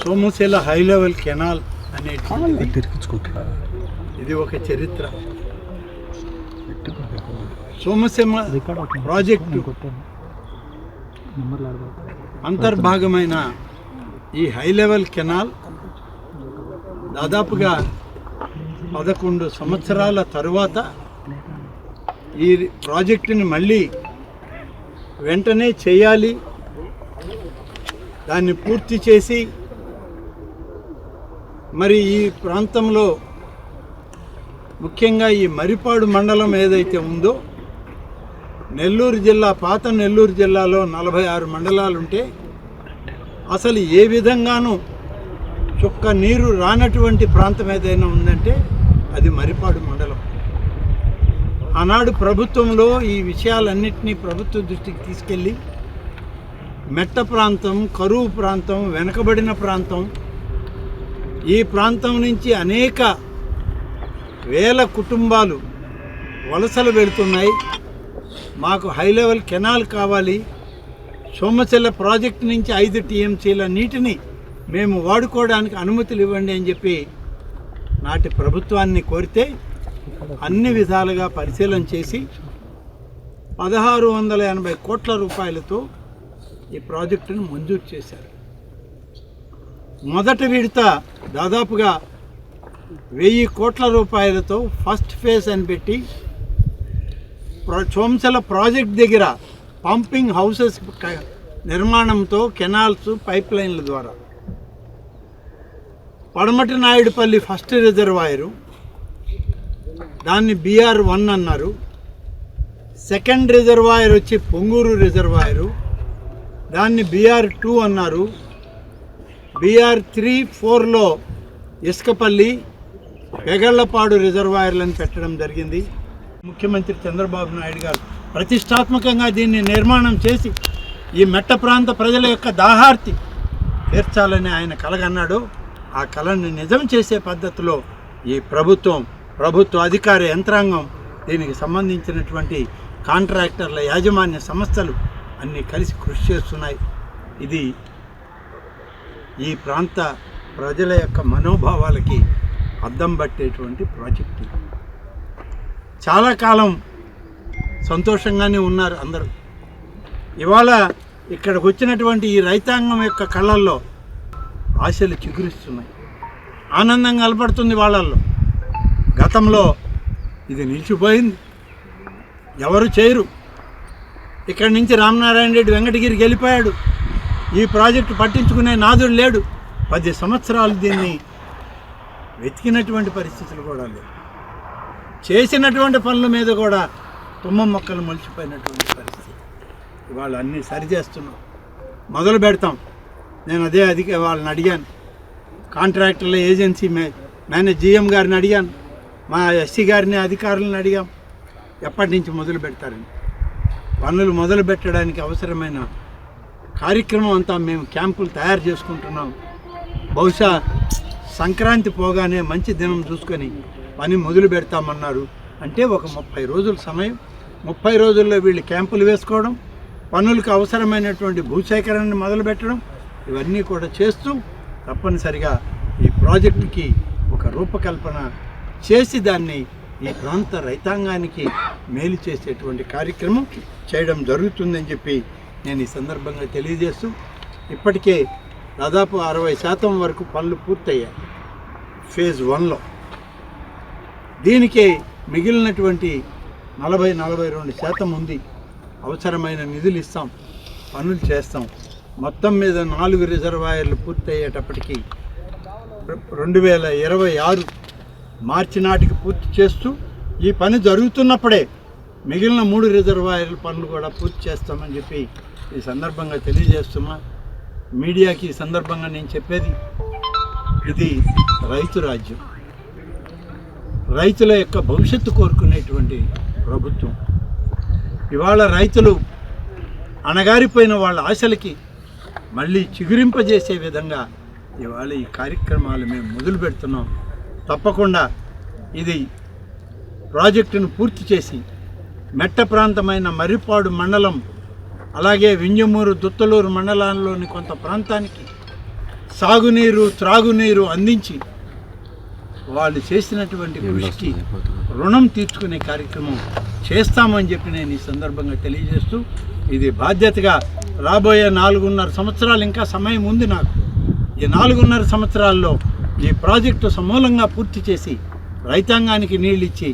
Somasila high level canal తిరిగించుకుంటా ఇది ఒక చరిత్ర. సోమశిల ప్రాజెక్టు అంతర్భాగమైన ఈ హై లెవెల్ కెనాల్ దాదాపుగా పదకొండు సంవత్సరాల తరువాత ఈ ప్రాజెక్టుని మళ్ళీ వెంటనే చేయాలి. దాన్ని పూర్తి చేసి మరి ఈ ప్రాంతంలో ముఖ్యంగా ఈ మరిపాడు మండలం ఏదైతే ఉందో నెల్లూరు జిల్లా పాత నెల్లూరు జిల్లాలో నలభై ఆరు మండలాలుంటే అసలు ఏ విధంగానూ చుక్క నీరు రానటువంటి ప్రాంతం ఏదైనా ఉందంటే అది మరిపాడు మండలం. ఆనాడు ప్రభుత్వంలో ఈ విషయాలన్నింటినీ ప్రభుత్వ దృష్టికి తీసుకెళ్ళి మెట్ట ప్రాంతం కరువు ప్రాంతం వెనకబడిన ప్రాంతం ఈ ప్రాంతం నుంచి అనేక వేల కుటుంబాలు వలసలు వెళుతున్నాయి. మాకు హై లెవెల్ కెనాల్ కావాలి. సోమచెల్ల ప్రాజెక్టు నుంచి ఐదు టీఎంసీల నీటిని మేము వాడుకోవడానికి అనుమతులు ఇవ్వండి అని చెప్పి నాటి ప్రభుత్వాన్ని కోరితే అన్ని విధాలుగా పరిశీలన చేసి పదహారు వందల ఎనభై కోట్ల రూపాయలతో ఈ ప్రాజెక్టును మంజూరు చేశారు. మొదటి విడత దాదాపుగా వెయ్యి కోట్ల రూపాయలతో ఫస్ట్ ఫేజ్ అని పెట్టి ప్ర- చోంసల ప్రాజెక్ట్ దగ్గర పంపింగ్ హౌసెస్ నిర్మాణంతో కెనాల్స్ పైప్ లైన్ల ద్వారా. పడమటి నాయుడుపల్లి ఫస్ట్ రిజర్వాయరు. దాన్ని బీఆర్ వన్ అన్నారు. సెకండ్ రిజర్వాయర్ వచ్చి పొంగూరు రిజర్వాయరు. దాన్ని బీఆర్ టూ అన్నారు. బీఆర్ త్రీ ఫోర్లో ఇసుకపల్లి పెగళ్ళపాడు రిజర్వాయర్లను పెట్టడం జరిగింది. ముఖ్యమంత్రి చంద్రబాబు నాయుడు గారు ప్రతిష్టాత్మకంగా దీన్ని నిర్మాణం చేసి ఈ మెట్ట ప్రాంత ప్రజల యొక్క దాహార్తి తీర్చాలని ఆయన కలగన్నాడు. ఆ కళని నిజం చేసే పద్ధతిలో ఈ ప్రభుత్వం ప్రభుత్వ అధికార యంత్రాంగం దీనికి సంబంధించినటువంటి కాంట్రాక్టర్ల యాజమాన్య సంస్థలు అన్నీ కలిసి కృషి చేస్తున్నాయి. ఇది ఈ ప్రాంత ప్రజల యొక్క మనోభావాలకి అద్దం పట్టేటువంటి ప్రాజెక్టు. ఇది. చాలా కాలం సంతోషంగానే ఉన్నారు అందరూ. ఇవాళ ఇక్కడికి వచ్చినటువంటి ఈ రైతాంగం యొక్క కళ్ళల్లో ఆశలు చిగురిస్తున్నాయి. ఆనందం కలపడుతుంది వాళ్ళల్లో. గతంలో ఇది నిలిచిపోయింది. ఎవరు చేయరు. ఇక్కడి నుంచి రామనారాయణ రెడ్డి వెంకటగిరికి వెళ్ళిపోయాడు. ఈ ప్రాజెక్టు పట్టించుకునే నాదుడు లేడు. పది సంవత్సరాలు దీన్ని వెతికినటువంటి పరిస్థితులు కూడా లేవు. చేసినటువంటి పనుల మీద కూడా తుమ్మ మొక్కలు మొలిచిపోయినటువంటి పరిస్థితి. ఇవాళ అన్నీ సరిచేస్తున్నాం. మొదలు పెడతాం. నేను అదే అధిక వాళ్ళని అడిగాను. కాంట్రాక్టర్ల ఏజెన్సీ మే మేనేజ్ జిఎం గారిని అడిగాను. మా ఎస్సీ గారిని అధికారులను అడిగాం. ఎప్పటి నుంచి మొదలు పెడతారని. పనులు మొదలు పెట్టడానికి అవసరమైన కార్యక్రమం అంతా మేము క్యాంపులు తయారు చేసుకుంటున్నాం. బహుశా సంక్రాంతి పోగానే మంచి దినం చూసుకొని పని మొదలు పెడతామన్నారు. అంటే ఒక ముప్పై రోజుల సమయం. ముప్పై రోజుల్లో వీళ్ళు క్యాంపులు వేసుకోవడం పనులకు అవసరమైనటువంటి భూసేకరణను మొదలు పెట్టడం ఇవన్నీ కూడా చేస్తూ తప్పనిసరిగా ఈ ప్రాజెక్టుకి ఒక రూపకల్పన చేసి దాన్ని ఈ ప్రాంత రైతాంగానికి మేలు చేసేటువంటి కార్యక్రమం చేయడం జరుగుతుందని చెప్పి నేను ఈ సందర్భంగా తెలియజేస్తూ ఇప్పటికే దాదాపు అరవై శాతం వరకు పనులు పూర్తయ్యాయి. ఫేజ్ వన్లో దీనికి మిగిలినటువంటి నలభై నలభై రెండు శాతం ఉంది. అవసరమైన నిధులు ఇస్తాం పనులు చేస్తాం. మొత్తం మీద నాలుగు రిజర్వాయర్లు పూర్తయ్యేటప్పటికి రెండు వేల ఇరవై ఆరు మార్చి నాటికి పూర్తి చేస్తూ ఈ పని జరుగుతున్నప్పుడే మిగిలిన మూడు రిజర్వాయర్ల పనులు కూడా పూర్తి చేస్తామని చెప్పి ఈ సందర్భంగా తెలియజేస్తున్నా. మీడియాకి ఈ సందర్భంగా నేను చెప్పేది ఇది రైతు రాజ్యం. రైతుల యొక్క భవిష్యత్తు కోరుకునేటువంటి ప్రభుత్వం. ఇవాళ రైతులు అణగారిపోయిన వాళ్ళ ఆశలకి మళ్ళీ చిగురింపజేసే విధంగా ఇవాళ ఈ కార్యక్రమాలు మేము మొదలు పెడుతున్నాం. తప్పకుండా ఇది ప్రాజెక్టును పూర్తి చేసి మెట్ట ప్రాంతమైన మర్రిపాడు మండలం అలాగే వింజమూరు దుత్తలూరు మండలాల్లోని కొంత ప్రాంతానికి సాగునీరు త్రాగునీరు అందించి వాళ్ళు చేసినటువంటి కృషికి రుణం తీర్చుకునే కార్యక్రమం చేస్తామని చెప్పి నేను ఈ సందర్భంగా తెలియజేస్తూ ఇది బాధ్యతగా రాబోయే నాలుగున్నర సంవత్సరాలు ఇంకా సమయం ఉంది నాకు. ఈ నాలుగున్నర సంవత్సరాల్లో ఈ ప్రాజెక్టు సమూలంగా పూర్తి చేసి రైతాంగానికి నీళ్ళు ఇచ్చి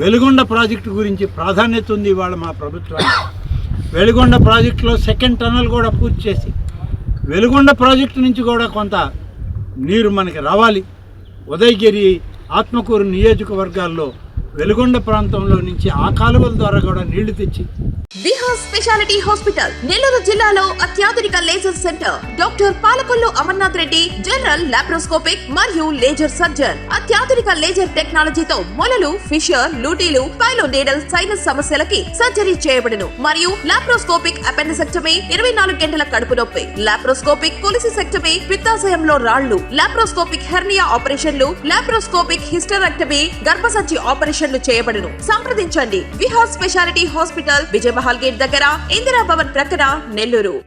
వెలుగొండ ప్రాజెక్టు గురించి ప్రాధాన్యత ఉంది ఇవాళ మా ప్రభుత్వానికి. వెలుగొండ ప్రాజెక్టులో సెకండ్ టనల్ కూడా పూర్తి చేసి వెలుగొండ ప్రాజెక్టు నుంచి కూడా కొంత నీరు మనకి రావాలి. ఉదయగిరి ఆత్మకూరు నియోజకవర్గాల్లో వెలుగొండ ప్రాంతంలో నుంచి ఆ కాలువల ద్వారా కూడా నీళ్ళు తెచ్చి బీహార్ స్పెషాలిటీ హాస్పిటల్ నెల్లూరు జిల్లాలో అత్యాధునిక laser centre. Doctor Palakollu Amarnath Reddy general laparoscopic మరియు లేజర్ సర్జన్ అత్యాధునిక లేజర్ టెక్నాలజీతో మొలలు ఫిషర్ లూటీలు పైలో నీడల్ సైనస్ సమస్యలకి సర్జరీ చేయబడును. మరియు లాప్రోస్కోపిక్ అపెండిసెక్టమీ ఇరవై నాలుగు గంటల కడుపు నొప్పి. లాప్రోస్కోపిక్ కొలిసిసెక్టమీ పిత్తాశయంలో రాళ్ళు లాప్రోస్కోపిక్ హెర్నియా ఆపరేషన్లు లాప్రోస్కోపిక్ హిస్టరెక్టమీ గర్భసంచి ఆపరేషన్లు చేయబడును. సంప్రదించండి. Vihar speciality hospital Vijayamahal gate దగ్గర ఇందిరా భవన్ ప్రక్కన నెల్లూరు.